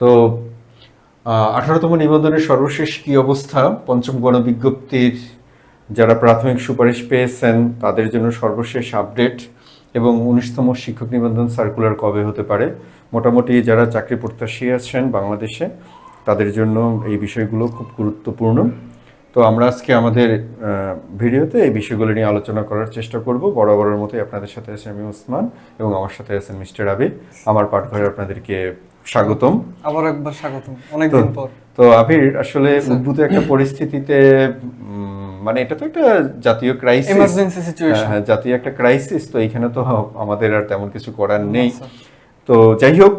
তো আঠারোতম নিবন্ধনের সর্বশেষ কি অবস্থা? পঞ্চম গণবিজ্ঞপ্তির যারা প্রাথমিক সুপারিশ পেয়েছেন, তাদের জন্য সর্বশেষ আপডেট এবং উনিশতম শিক্ষক নিবন্ধন সার্কুলার কবে হতে পারে? মোটামুটি যারা চাকরি প্রত্যাশী আছেন বাংলাদেশে, তাদের জন্য এই বিষয়গুলো খুব গুরুত্বপূর্ণ। তো আমরা আজকে আমাদের ভিডিওতে এই বিষয়গুলো নিয়ে আলোচনা করার চেষ্টা করব। বরাবরের মতোই আপনাদের সাথে আছেন আমি উসমান এবং আমার সাথে আছেন মিস্টার আবির। আমার পাঠঘরে আপনাদেরকে স্বাগতম। আবার একবার স্বাগতম। অনেকদিন পর। তো আবির আসলে উদ্ভূত একটা পরিস্থিতিতে মানে এটা তো একটা জাতীয় ক্রাইসিস এমার্জেন্সি সিচুয়েশন জাতীয় একটা ক্রাইসিস তো এখানে তো আমাদের আর তেমন কিছু করার নেই। তো যাই হোক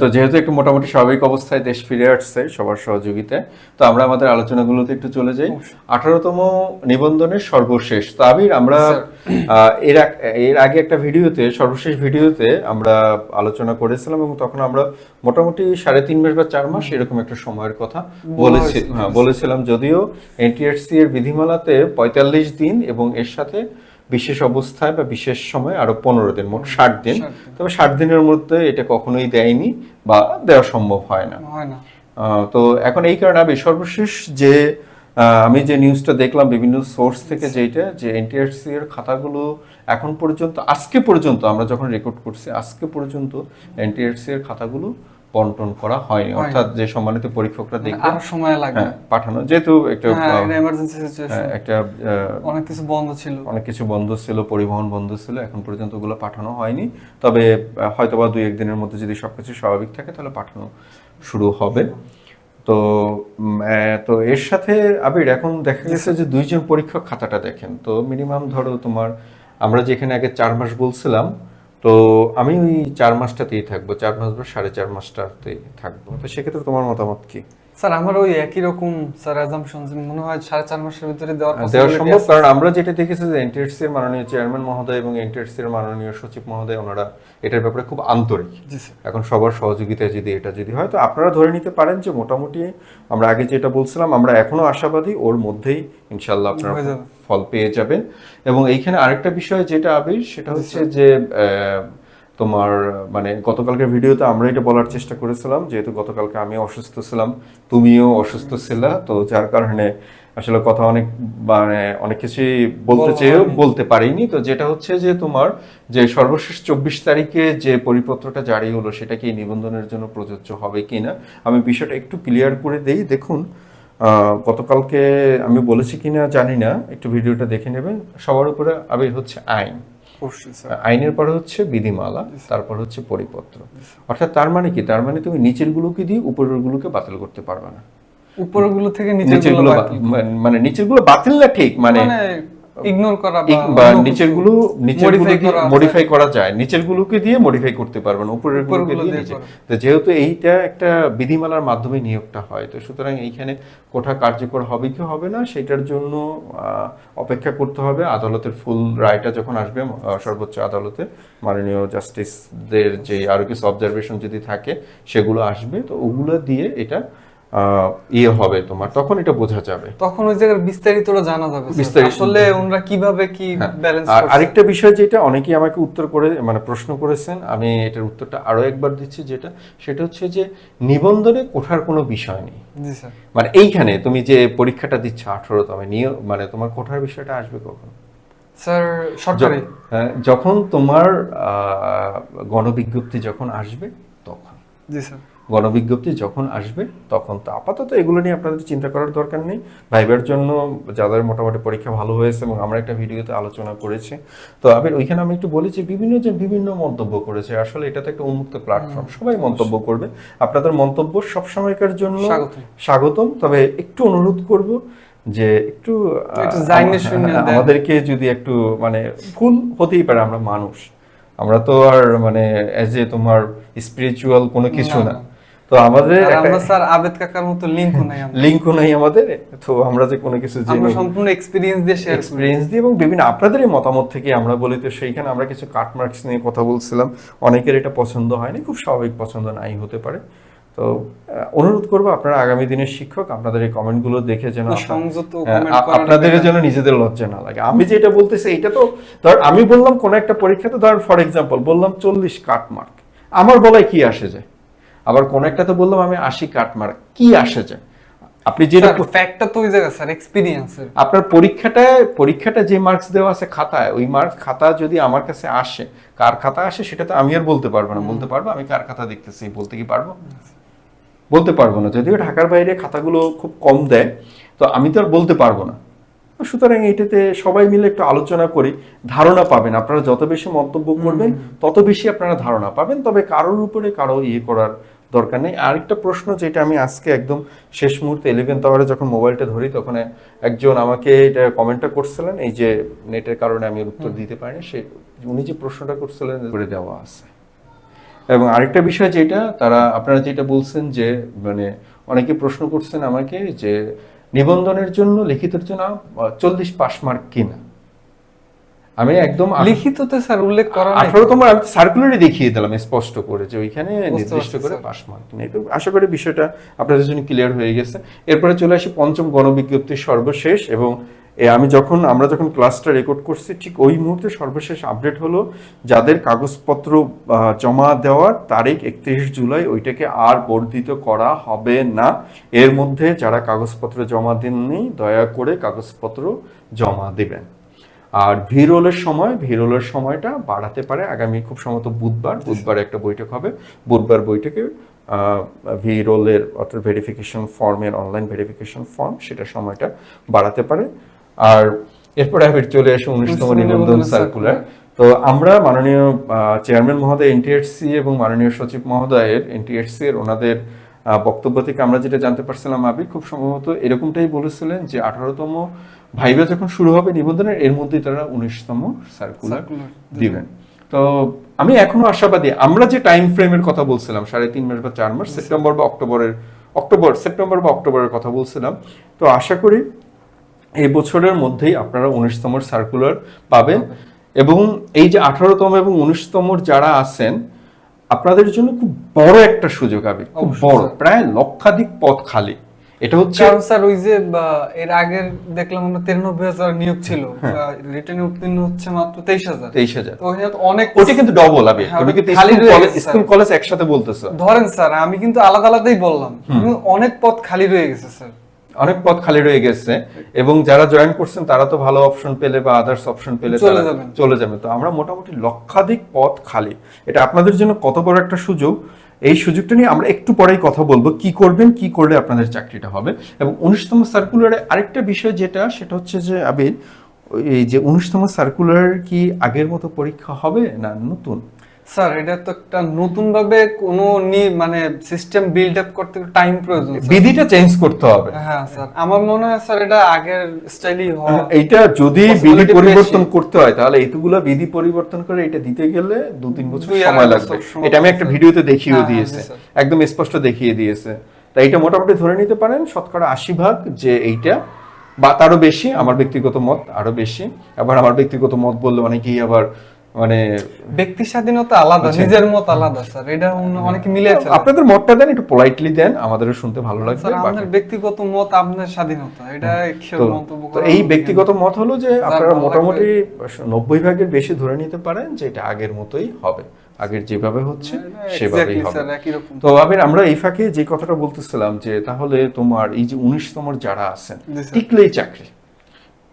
তো যেহেতু একটু মোটামুটি স্বাভাবিক অবস্থায় দেশ ফিরে আসছে সবার সহযোগিতায় তো আমরা আমাদের আলোচনাগুলোতে একটু চলে যাই। আঠারোতম নিবন্ধনের সর্বশেষ। তো আবির আমরা এর এর আগে একটা ভিডিওতে সর্বশেষ ভিডিওতে আমরা আলোচনা করেছিলাম এবং তখন আমরা মোটামুটি সাড়ে তিন মাস বা চার মাস এরকম একটা সময়ের কথা বলেছি হ্যাঁ বলেছিলাম। যদিও এনটিআরসি এর বিধিমালাতে পঁয়তাল্লিশ দিন এবং এর সাথে বিশেষ অবস্থায় বা বিশেষ সময় আরও পনেরো দিন মোট ষাট দিন। তবে ষাট দিনের মধ্যে এটা কখনোই দেয়নি বা দেওয়া সম্ভব হয় না। তো এখন এই কারণে আমি সর্বশেষ যে আমি যে নিউজটা দেখলাম বিভিন্ন সোর্স থেকে যেটা যে এনটিআরসি এর খাতাগুলো এখন পর্যন্ত আজকে পর্যন্ত আমরা যখন রেকর্ড করছি আজকে পর্যন্ত এনটিআরসি এর খাতাগুলো বন্টন করা হয়নি অর্থাৎ যে সম্মানিত পরীক্ষকরা দেখবে আরও সময় লাগবে। হ্যাঁ, পাঠানো যেহেতু একটা হ্যাঁ আহ, এমার্জেন্সি সিচুয়েশন হ্যাঁ, একটা অনেক কিছু বন্ধ ছিল। অনেক কিছু বন্ধ ছিল পরিবহন বন্ধ ছিল এখন পর্যন্ত ওগুলো পাঠানো হয়নি। তবে হয়তোবা দুই একদিনের মধ্যে যদি সবকিছু স্বাভাবিক থাকে তাহলে পাঠানো শুরু হবে। তো তো এর সাথে আবির এখন দেখা গেছে যে দুইজন পরীক্ষক খাতাটা দেখেন। তো মিনিমাম ধরো তোমার আমরা যেখানে আগে চার মাস বলছিলাম তো আমি ওই চার মাসটাতেই থাকব, চার মাস বা সাড়ে চার মাসটাতেই থাকব। তো সেক্ষেত্রে তোমার মতামত কি? স্যার আমার ওই একই রকম স্যার অ্যাজাম্পশন মনে হয় সাড়ে চার মাসের ভিতরে দেওয়ার দেওয়া সম্ভব কারণ আমরা যেটা দেখেছি যে এনটিএসসি এর মাননীয় চেয়ারম্যান মহোদয় এবং এনটিএসসি এর মাননীয় সচিব মহোদয় ওনারা এটার ব্যাপারে খুব আন্তরিক। এখন সবার সহযোগিতায় যদি এটা যদি হয় তো আপনারা ধরে নিতে পারেন যে মোটামুটি আমরা আগে যেটা বলছিলাম আমরা এখনও আশাবাদী ওর মধ্যেই ইনশাল্লাহ আপনারা। ফল পেয়ে যাবেন। এবং এইখানে আরেকটা বিষয় যেটা আবির সেটা হচ্ছে যে আহ, তোমার মানে গতকালকের ভিডিওতে আমরা এটা বলার চেষ্টা করেছিলাম যেহেতু গতকালকে আমি অসুস্থ ছিলাম তুমিও অসুস্থ ছিলা তো যার কারণে আসলে কথা অনেক মানে অনেক কিছুই বলতে বলা চেয়েও বলতে পারিনি। তো যেটা হচ্ছে যে তোমার যে সর্বশেষ চব্বিশ তারিখে যে পরিপত্রটা জারি হলো সেটা কি নিবন্ধনের জন্য প্রযোজ্য হবে কি না আমি বিষয়টা একটু ক্লিয়ার করে দেই। দেখুন আহ, গতকালকে আমি বলেছি কিনা জানি না একটু ভিডিওটা দেখে নেবেন। সবার উপরে আবির হচ্ছে আইন। আইনের পরে হচ্ছে বিধিমালা তারপর হচ্ছে পরিপত্র। অর্থাৎ তার মানে কি? তার মানে তুমি নিচের গুলোকে দিয়ে উপরের গুলোকে বাতিল করতে পারবে না। উপরেরগুলো থেকে নিচেরগুলো মানে- মানে নিচেরগুলো বাতিল না ঠিক? মানে মানে ইগনোর করা বা নিচেরগুলো নিচেরগুলো মডিফাই করা যায়। নিচের গুলোকে দিয়ে মডিফাই করতে পারবে না উপরের গুলোকে দিয়ে নিচে। তো যেহেতু এইটা একটা বিধিমালার মাধ্যমে নিয়োগটা হয় তো সুতরাং এইখানে কোঠা কার্যকর হবে কি হবে না সেটার জন্য অপেক্ষা করতে হবে। আদালতের ফুল রায়টা যখন আসবে সর্বোচ্চ আদালতে মাননীয় জাস্টিসদের যে আরও কিছু অবজারভেশন যদি থাকে সেগুলো আসবে। তো ওগুলো দিয়ে এটা ইয়ে হবে তোমার তখন এটা বোঝা যাবে। তখন ওই জায়গার বিস্তারিতটা জানা যাবে বিস্তারিত। আসলে ওনারা কীভাবে কি ব্যালেন্স আর আরেকটা বিষয় যেটা অনেকেই আমাকে উত্তর করে মানে প্রশ্ন করেছেন আমি এটার উত্তরটা আরও একবার দিচ্ছি যেটা সেটা হচ্ছে যে নিবন্ধনে কোঠার কোনো বিষয় নেই। মানে এইখানে তুমি যে পরীক্ষাটা দিচ্ছ আঠারোতমে নিয়ে মানে তোমার কোঠার বিষয়টা আসবে কখন? স্যার সরকারি। হ্যাঁ, যখন তোমার আহ, গণবিজ্ঞপ্তি যখন আসবে তখন। জি স্যার। গণবিজ্ঞপ্তি যখন আসবে তখন তো আপাতত এগুলো নিয়ে আপনাদের চিন্তা করার দরকার নেই। ভাইবার জন্য যাদের মোটামুটি পরীক্ষা ভালো হয়েছে এবং আমরা একটা ভিডিওতে আলোচনা করেছি তো আবির ওইখানে আমি একটু বলেছি বিভিন্ন যে বিভিন্ন মন্তব্য করেছে আসলে এটা তো একটা উন্মুক্ত প্ল্যাটফর্ম সবাই মন্তব্য করবে। আপনাদের মন্তব্য সবসময়কার জন্য স্বাগতম। তবে একটু অনুরোধ করব যে একটু আমা-। আমাদেরকে যদি একটু মানে ভুল হতেই পারে আমরা মানুষ। আমরা তো আর মানে এজ এ তোমার স্পিরিচুয়াল কোনো কিছু না। তো আমাদের আমরা স্যার আবেদ কাকার মতো লিংকও নাই লিঙ্কও নাই আমাদের তো আমরা যে কোনো কিছু আমরা সম্পূর্ণ এক্সপিরিয়েন্স দিয়ে শেয়ার এক্সপিরিয়েন্স দিয়ে এবং বিভিন্ন আপনাদেরই মতামত থেকে আমরা বলি তো সেইখানে আমরা কিছু কাট মার্কস নিয়ে কথা বলছিলাম। অনেকের এটা পছন্দ হয়নি খুব স্বাভাবিক পছন্দ নাই হতে পারে। তো অনুরোধ করব আপনারা আগামী দিনের শিক্ষক আপনাদের এই কমেন্টগুলো দেখে যেন আপনাদের জন্য নিজেদের লজ্জা না লাগে। আমি যেটা বলতেছি এটা তো ধর আমি বললাম কোন একটা পরীক্ষাতে ধর ফর এক্সাম্পল বললাম চল্লিশ কাট মার্ক আমার বলায় কি আসে যায়? আবার কোন একটাতে বললাম আমি আশি কাট মার্ক কি আসে যায়? আপনি যেটা ফ্যাক্টটা তো ওই জায়গা স্যার এক্সপিরিয়েন্সের আপনার পরীক্ষাটায় পরীক্ষাটা যে মার্কস দেওয়া আছে খাতায় ওই মার্কস খাতা যদি আমার কাছে আসে কার খাতা আসে সেটা তো আমি আর বলতে পারব না। বলতে পারব আমি কার খাতা দেখতেছি বলতে কি পারব? বলতে পারব না। যদিও ঢাকার বাইরে খাতাগুলো খুব কম দেয় তো আমি তো আর বলতে পারব না। সুতরাং এটাতে সবাই মিলে একটু আলোচনা করি ধারণা পাবেন। আপনারা যত বেশি মন্তব্য করবেন তত বেশি আপনারা ধারণা পাবেন। তবে কারোর উপরে কারও ইয়ে করার দরকার নেই। আরেকটা প্রশ্ন যেটা আমি আজকে একদম শেষ মুহূর্তে ইলেভেন টাওয়ারে যখন মোবাইলটা ধরি তখন একজন আমাকে এটা কমেন্টটা করছিলেন এই যে নেটের কারণে আমি উত্তর দিতে পারিনি সে উনি যে প্রশ্নটা করছিলেন করে দেওয়া আছে। এবং আরেকটা বিষয় যেটা তারা আপনারা যেটা বলছেন যে মানে অনেকে প্রশ্ন করছেন আমাকে যে নিবন্ধনের জন্য লিখিতের জন্য চল্লিশ পাস মার্ক কিনা? আমি একদম লিখিততে স্যার উল্লেখ করা নাই। আঠারোতম আমি সার্কুলারে দেখিয়ে দিলাম স্পষ্ট করে যে ওইখানে নির্দিষ্ট করে। পাস মার্ক নেই তো আশা করি বিষয়টা আপনাদের জন্য ক্লিয়ার হয়ে গেছে। এরপরে চলে আসি পঞ্চম গণবিজ্ঞপ্তির সর্বশেষ এবং এ আমি যখন, আমরা যখন ক্লাসটা রেকর্ড করছি, ঠিক ওই মুহূর্তে সর্বশেষ আপডেট হলো যাদের কাগজপত্র জমা দেওয়ার তারিখ একত্রিশ জুলাই, ওইটাকে আর বর্ধিত করা হবে না। এর মধ্যে যারা কাগজপত্র জমা দেননি, দয়া করে কাগজপত্র জমা দেবেন। আর ভিরোলের সময় ভিরোলের সময়টা বাড়াতে পারে। আগামী খুব সম্ভবত বুধবার বুধবার একটা বৈঠক হবে। বুধবার বৈঠকে ভিরোলের অর্থাৎ ভেরিফিকেশন ফর্মের অনলাইন ভেরিফিকেশন ফর্ম সেটা সময়টা বাড়াতে পারে। আর এরপরে আবার চলে আসে উনিশতম নিবন্ধন সার্কুলার তো আমরা মাননীয় চেয়ারম্যান মহোদয় এনটিএসসি এবং মাননীয় সচিব মহোদয়ের এনটিএসসি এর ওনাদের বক্তব্য থেকে আমরা যেটা জানতে পারছিলাম আবি খুব সম্ভবত এরকমটাই বলেছিলেন যে আঠারোতম ভাইবা যখন শুরু হবে নিবন্ধনের এর মধ্যেই তারা উনিশতম সার্কুলার দিবেন। তো আমি এখনও আশাবাদী আমরা যে টাইম ফ্রেমের কথা বলছিলাম সাড়ে তিন মাস বা চার মাস সেপ্টেম্বর বা অক্টোবরের অক্টোবর সেপ্টেম্বর বা অক্টোবরের কথা বলছিলাম তো আশা করি এই বছরের মধ্যেই আপনারা উনিশতম সার্কুলার পাবেন। এবং এই যে আঠারোতম এবং উনিশতম যারা আছেন আপনাদের জন্য খুব বড় একটা সুযোগ আবির খুব বড় প্রায় লক্ষাধিক পথ খালি। এটা হচ্ছে কারণ স্যার ওই যে এর আগের দেখলাম আমরা তিরানব্বই হাজার নিয়োগ ছিল। হ্যাঁ। রিটার্নে উত্তীর্ণ হচ্ছে মাত্র তেইশ হাজার। তেইশ হাজার। অনেক ওটা কিন্তু ডবল হ্যাঁ, তুমি কিন্তু স্কুল। কলেজ একসাথে বলতেছো। ধরেন স্যার আমি কিন্তু আলাদা আলাদাই বললাম। অনেক পথ খালি রয়ে গেছে স্যার অনেক পথ খালি রয়ে গেছে এবং যারা জয়েন করছেন তারা তো ভালো অপশন পেলে বা আদার্স অপশন পেলে চলে যাবে। তো আমরা মোটামুটি লক্ষাধিক পদ খালি। এটা আপনাদের জন্য কত বড় একটা সুযোগ? এই সুযোগটা নিয়ে আমরা একটু পরেই কথা বলব। কি করবেন কি করলে আপনাদের চাকরিটা হবে? এবং উনিশতম সার্কুলারে আরেকটা বিষয় যেটা সেটা হচ্ছে যে আবির এই যে উনিশতম সার্কুলার কি আগের মতো পরীক্ষা হবে না নতুন? স্যার এটা তো একটা নতুন ভাবে কোনো মানে সিস্টেম বিল্ড আপ করতে টাইম প্রয়োজন বিধিটা চেঞ্জ করতে হবে। হ্যাঁ স্যার। আমার মনে হয় স্যার এটা আগের স্টাইলই হওয়া এইটা যদি বিধি পরিবর্তন করতে হয় তাহলে এইগুলা বিধি পরিবর্তন করে এটা দিতে গেলে দু তিন বছর সময় লাগবে। এটা আমি একটা। ভিডিওতে দেখিয়েও হ্যাঁ, দিয়েছে হ্যাঁ, একদম স্পষ্ট দেখিয়ে দিয়েছে। তাই এটা মোটামুটি ধরে নিতে পারেন শতকরা আশি ভাগ যে এইটা বা তারও বেশি আমার ব্যক্তিগত মত আরও বেশি। আবার আমার ব্যক্তিগত মত বললে অনেকেই আবার মানে ব্যক্তি স্বাধীনতা আলাদা। নিজের মত আলাদা স্যার। এটা অনেকে মিলে আপনাদের মতটা দেন একটু পোলাইটলি দেন আমাদেরও শুনতে ভালো লাগবে আপনার ব্যক্তিগত মত আপনার স্বাধীনতা এটা তো তো এই ব্যক্তিগত মত হলো যে আপনারা মোটামুটি নব্বই ভাগের বেশি ধরে নিতে পারেন যে এটা আগের মতোই হবে। আগের যেভাবে হচ্ছে সেভাবেই হবে। তো আবির আমরা এই ফাঁকে যে কথাটা বলতেছিলাম যে তাহলে তোমার এই যে উনিশতম যারা আছেন টিকলেই চাকরি।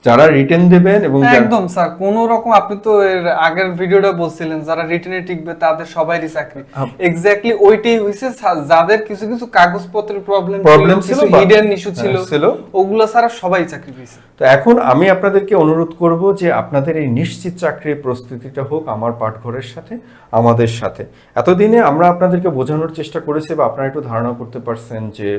যারা রিটেন দেবেন এবং একদম স্যার। কোন রকম আপনি তো এর আগের ভিডিওটা বলছিলেন যারা রিটেনে টিকবে তাদের সবাইরই চাকরি। এক্স্যাক্টলি ওইটাই হইছে যাদের কিছু কিছু কাগজপত্রের প্রবলেম Problem ছিল হিডেন ইস্যু ছিল ছিল। ওগুলো ছাড়া সবাই চাকরি পেয়েছে। তো এখন আমি আপনাদেরকে অনুরোধ করব যে আপনাদের এই নিশ্চিত চাকরির প্রস্তুতিটা হোক আমার পাঠঘরের সাথে আমাদের সাথে। এতদিনে আমরা আপনাদেরকে বোঝানোর চেষ্টা করেছি বা আপনারা একটু ধারণা করতে পারছেন যে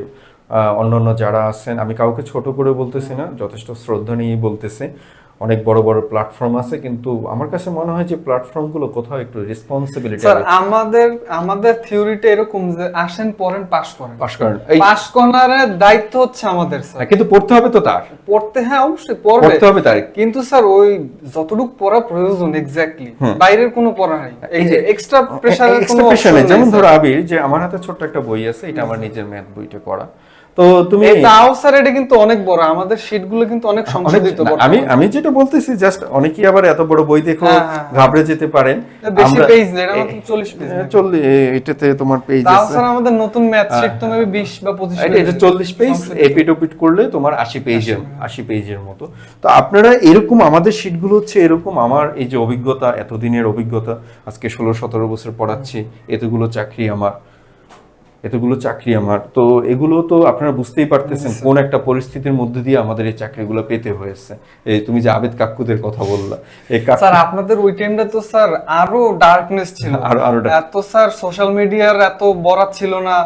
অন্যান্য যারা আছেন আমি কাউকে ছোট করে বলতেছি না যথেষ্ট শ্রদ্ধা নিয়েই বলতেছি। অনেক বড় বড় প্ল্যাটফর্ম আছে কিন্তু আমার কাছে মনে হয় যে প্ল্যাটফর্মগুলো কোথাও একটু রেসপন্সিবিলিটি স্যার আমাদের আমাদের থিওরিটা এরকম যে আসেন পড়েন পাস করেন। পাশ করেন। এই পাস করার দায়িত্ব হচ্ছে আমাদের স্যার হ্যাঁ, কিন্তু পড়তে হবে তো তার। পড়তে হ্যাঁ অবশ্যই পড়বে। পড়তে হবে তার কিন্তু স্যার ওই যতটুকু পড়া প্রয়োজন এক্স্যাক্টলি। বাইরের কোনো পড়া নাই। এই যে এক্সট্রা প্রেসারের কোনো যেমন ধরো আবির যে আমার হাতে ছোট্ট একটা বই আছে এটা আমার নিজের ম্যাথ বইটা করা তো তুমি তাও স্যার এটা কিন্তু অনেক বড় আমাদের শীটগুলো কিন্তু অনেক সংশোধিত আমি আমি যেটা বলতেছি জাস্ট অনেকেই আবার এত বড় বই দেখো হ্যাঁ, হ্যাঁ, হ্যাঁ। ঘাবড়ে যেতে পারেন। বেশি পেজ এটা 40 পেজ এ, চল্লি এ- এটাতে তোমার পেজ তাও আছে স্যার আমাদের নতুন ম্যাথ শীট তো মেবি 20 বা 25 এটা এটা চল্লিশ পেজ এপিট ওপিট করলে তোমার আশি পেজের আশি পেজের মতো। তো আপনারা এরকম আমাদের শিটগুলো হচ্ছে এরকম। আমার এই যে অভিজ্ঞতা এতদিনের অভিজ্ঞতা আজকে ষোলো সতেরো বছর পড়াচ্ছি এতগুলো চাকরি আমার। এতগুলো চাকরি আমার। তো এগুলো তো আপনারা বুঝতেই পারতেছেন কোন একটা পরিস্থিতির মধ্যে দিয়ে আমাদের এই চাকরিগুলো পেতে হয়েছে। এই তুমি যে আবেদ কাকুদের কথা বললা এই স্যার আপনাদের ওই টাইমটা তো স্যার আরও ডার্কনেস ছিল। আরো- আরও এত স্যার সোশ্যাল মিডিয়ার এত বরাত ছিল না।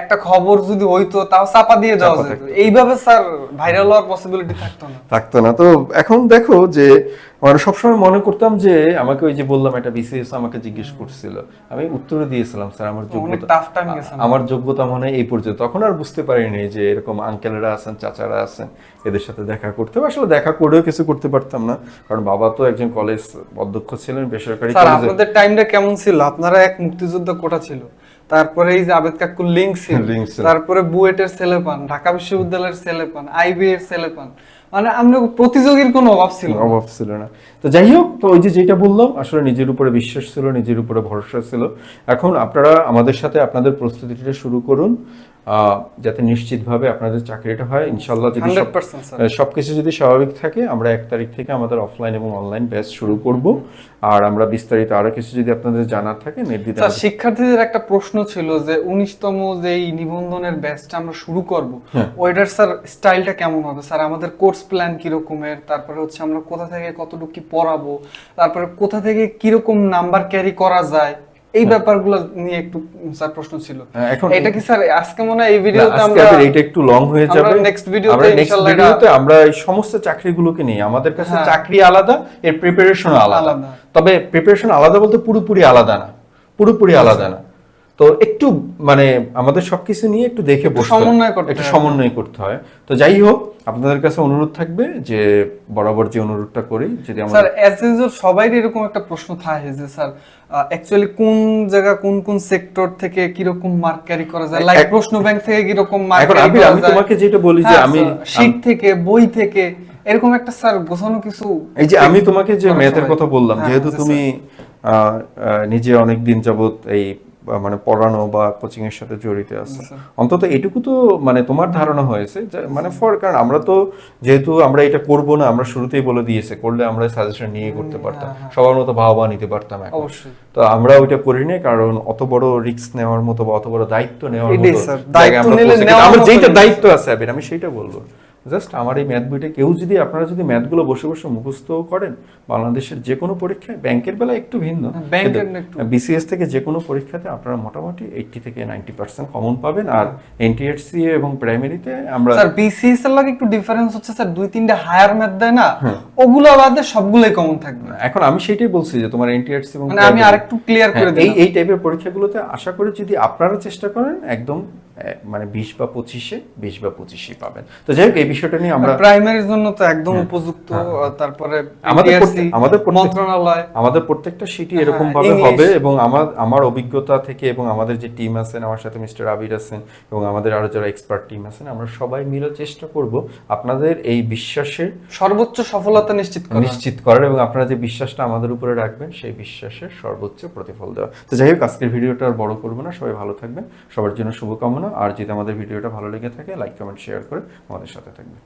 একটা খবর যদি হইতো তাও চাপা দিয়ে চাপা যেত। এইভাবে স্যার ভাইরাল হওয়ার পসিবিলিটি থাকতো না। থাকতো না। তো এখন দেখো যে মানে সবসময় মনে করতাম যে আমাকে ওই যে বললাম একটা বিসিএস আমাকে জিজ্ঞেস করছিল। আমি উত্তর দিয়েছিলাম স্যার আমার যোগ্যতা আমার যোগ্যতা মনে হয় এই পর্যন্ত। তখন আর বুঝতে পারিনি যে এরকম আঙ্কেলরা আছেন চাচারা আছেন এদের সাথে দেখা করতে হবে। আসলে দেখা করেও কিছু করতে পারতাম না। কারণ বাবা তো একজন কলেজ অধ্যক্ষ ছিলেন বেসরকারি আপনাদের টাইমটা কেমন ছিল? আপনারা এক মুক্তিযোদ্ধা কোটা ছিল। তারপরে এই যে আবেদ কাকুর লিঙ্ক ছিল Link তারপরে বুয়েটের ছেলে পান ঢাকা বিশ্ববিদ্যালয়ের ছেলে পান আইবি এর ছেলে পান। মানে আমরা প্রতিযোগীর কোনো অভাব ছিল অভাব ছিল না। তো যাই হোক তো ওই যে যেটা বললাম আসলে নিজের উপরে বিশ্বাস ছিল নিজের উপরে ভরসা ছিল। এখন আপনারা আমাদের সাথে আপনাদের প্রস্তুতিটা শুরু করুন যাতে নিশ্চিতভাবে আপনাদের চাকরিটা হয়। ইনশাল্লাহ যদি সব- 100% স্যার। আহ, সবকিছু যদি স্বাভাবিক থাকে আমরা এক তারিখ থেকে আমাদের অফলাইন এবং অনলাইন ব্যাচ শুরু করব। আর আমরা বিস্তারিত আরও কিছু যদি আপনাদের জানার থাকে নির্দ্বিধায় শিক্ষার্থীদের একটা প্রশ্ন ছিল যে উনিশতম যে এই নিবন্ধনের ব্যাচটা আমরা শুরু করব হ্যাঁ। ওইটার স্যার স্টাইলটা কেমন হবে? স্যার আমাদের কোর্স প্ল্যান কি রকমের তারপরে হচ্ছে আমরা কোথা থেকে কতটুকু পড়াবো তারপরে কোথা থেকে কীরকম নাম্বার ক্যারি করা যায় এই ব্যাপারগুলো নিয়ে একটু স্যার প্রশ্ন ছিল। হ্যাঁ, এখন এটা কি স্যার আজকে মনে হয় এই ভিডিওতে আমরা এইটা একটু লং হয়ে আমরা যাবে। নেক্সট ইনশাল্লাহ এটা- ভিডিওতে আমরা এই সমস্ত চাকরিগুলোকে নিয়ে আমাদের কাছে হ্যাঁ। চাকরি আলাদা এর প্রিপারেশন আলাদা। তবে প্রিপারেশন আলাদা বলতে পুরোপুরি আলাদা না পুরোপুরি আলাদা না। তো একটু মানে আমাদের সবকিছু নিয়ে একটু দেখে সমন্বয় করতে একটু সমন্বয় করতে হয়। তো যাই হোক আপনাদের কাছে অনুরোধ থাকবে যে বরাবর যে অনুরোধটা করি যদি স্যার অ্যাজ ইউজুয়াল সবাই এরকম একটা প্রশ্ন থাকে যে স্যার অ্যাকচুয়ালি কোন জায়গা কোন কোন সেক্টর থেকে কীরকম মার্ক ক্যারি করা যায়? লাইক প্রশ্ন ব্যাংক থেকে কীরকম মার্ক ক্যারি করা আমি তোমাকে যেটা বলি যে আমি শীট থেকে বই থেকে এরকম একটা স্যার গোছানো কিছু এই যে আমি তোমাকে যে ম্যাথের কথা বললাম হ্যাঁ, যেহেতু তুমি নিজে অনেক দিন যাবত এই মানে পড়ানো বা কোচিং এর সাথে জড়িত আছে। অন্তত এটুকু তো মানে তোমার ধারণা হয়েছে মানে ফর কারণ আমরা তো যেহেতু আমরা এটা করব না আমরা শুরুতেই বলে দিয়েছে করলে আমরা সাজেশন নিয়ে করতে পারতাম। হ্যাঁ, হ্যাঁ। সবার মতো ভাবা নিতে পারতাম এখন। অবশ্যই। তো আমরা ওইটা করি করিনি কারণ অত বড় রিস্ক নেওয়ার মতো বা অত বড় দায়িত্ব নেওয়ার মতো আমার যেটা দায়িত্ব আছে আমি সেটা বলব। জাস্ট আমার এই ম্যাথ বইটা কেউ যদি আপনারা যদি ম্যাথগুলো বসে বসে মুখস্থ করেন বাংলাদেশের যে কোনো পরীক্ষায় ব্যাংকের বেলা একটু ভিন্ন। হ্যাঁ, বিসিএস থেকে যে কোনো পরীক্ষাতে আপনারা মোটামুটি এইটটি থেকে নাইনটি পার্সেন্ট কমন পাবেন। আর এনটিএসসি এবং প্রাইমারিতে আমরা স্যার বিসিএস এর লাগে একটু ডিফারেন্স হচ্ছে স্যার দুই তিনটা হায়ার ম্যাথ দেয় না? হ্যাঁ। ওগুলো বাদে সবগুলোই কমন থাকবে। এখন আমি সেটাই বলছি যে তোমার এনটিএসসি এবং মানে আমি আরেকটু ক্লিয়ার করে হ্যাঁ, এই দিই এই টাইপের পরীক্ষাগুলোতে আশা করি যদি আপনারা চেষ্টা করেন একদম মানে বিশ বা পঁচিশে বিশ বা পঁচিশে পাবেন। তো যাই হোক এই বিষয়টা নিয়ে আমরা প্রাইমারির জন্য তো একদম উপযুক্ত তারপরে আমাদের আমাদের মন্ত্রণালয়। আমাদের প্রত্যেকটা সিটি হ্যাঁ, এরকম ভাবে হবে এবং আমার আমার অভিজ্ঞতা থেকে এবং আমাদের যে টিম আছেন আমার সাথে মিস্টার আবির আছেন এবং আমাদের আরও যারা এক্সপার্ট টিম আছেন আমরা সবাই মিলে চেষ্টা করব আপনাদের এই বিশ্বাসের সর্বোচ্চ সফলতা নিশ্চিত নিশ্চিত করার এবং আপনারা যে বিশ্বাসটা আমাদের উপরে রাখবেন সেই বিশ্বাসের সর্বোচ্চ প্রতিফল দেওয়া। তো যাই হোক আজকের ভিডিওটা আর বড় করব না। সবাই ভালো থাকবেন। সবার জন্য শুভকামনা। আর যদি আমাদের ভিডিওটা ভালো লেগে থাকে লাইক কমেন্ট শেয়ার করে আমাদের সাথে থাকবেন।